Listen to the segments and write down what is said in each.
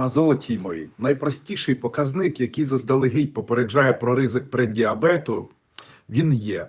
А, Золоті мої, найпростіший показник, який заздалегідь попереджає про ризик преддіабету, він є.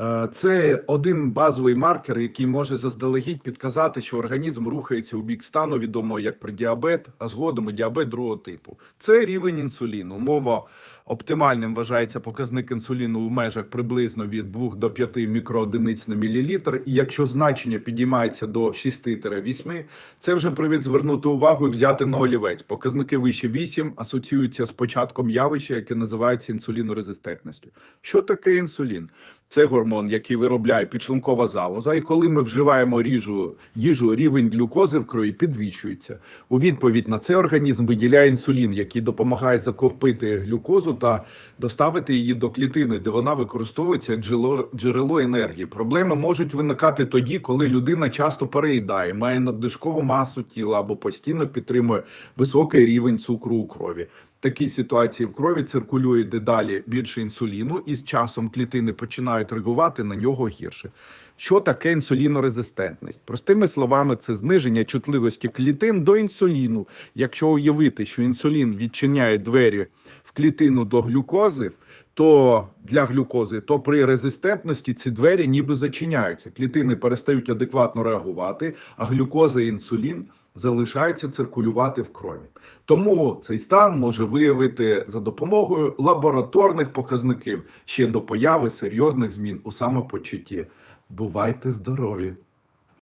Е, Це один базовий маркер, який може заздалегідь підказати, що організм рухається у бік стану, відомого як преддіабет, а згодом і діабет другого типу. Це рівень інсуліну. Умова оптимальним вважається показник інсуліну в межах приблизно від 2 до 5 мікроодиниць на мілілітр. І якщо значення підіймається до 6-8, це вже привід звернути увагу і взяти на олівець. Показники вище 8 асоціюються з початком явища, яке називається інсулінорезистентністю. Що таке інсулін? Це гормон, який виробляє підшлункова залоза, і коли ми вживаємо ріжу, їжу, рівень глюкози в крові підвищується. У відповідь на це організм виділяє інсулін, який допомагає закопити глюкозу та доставити її до клітини, де вона використовується як джерело, джерело енергії. Проблеми можуть виникати тоді, коли людина часто переїдає, має надлишкову масу тіла або постійно підтримує високий рівень цукру у крові. Такій ситуації в крові циркулює дедалі більше інсуліну, і з часом клітини починають реагувати на нього гірше. Що таке інсулінорезистентність? Простими словами, це зниження чутливості клітин до інсуліну. Якщо уявити, що інсулін відчиняє двері в клітину до глюкози, то для глюкози, то при резистентності ці двері ніби зачиняються. Клітини перестають адекватно реагувати, а глюкоза і інсулін залишаються циркулювати в крові. Тому цей стан може виявити за допомогою лабораторних показників ще до появи серйозних змін у самопочутті. Бувайте здорові!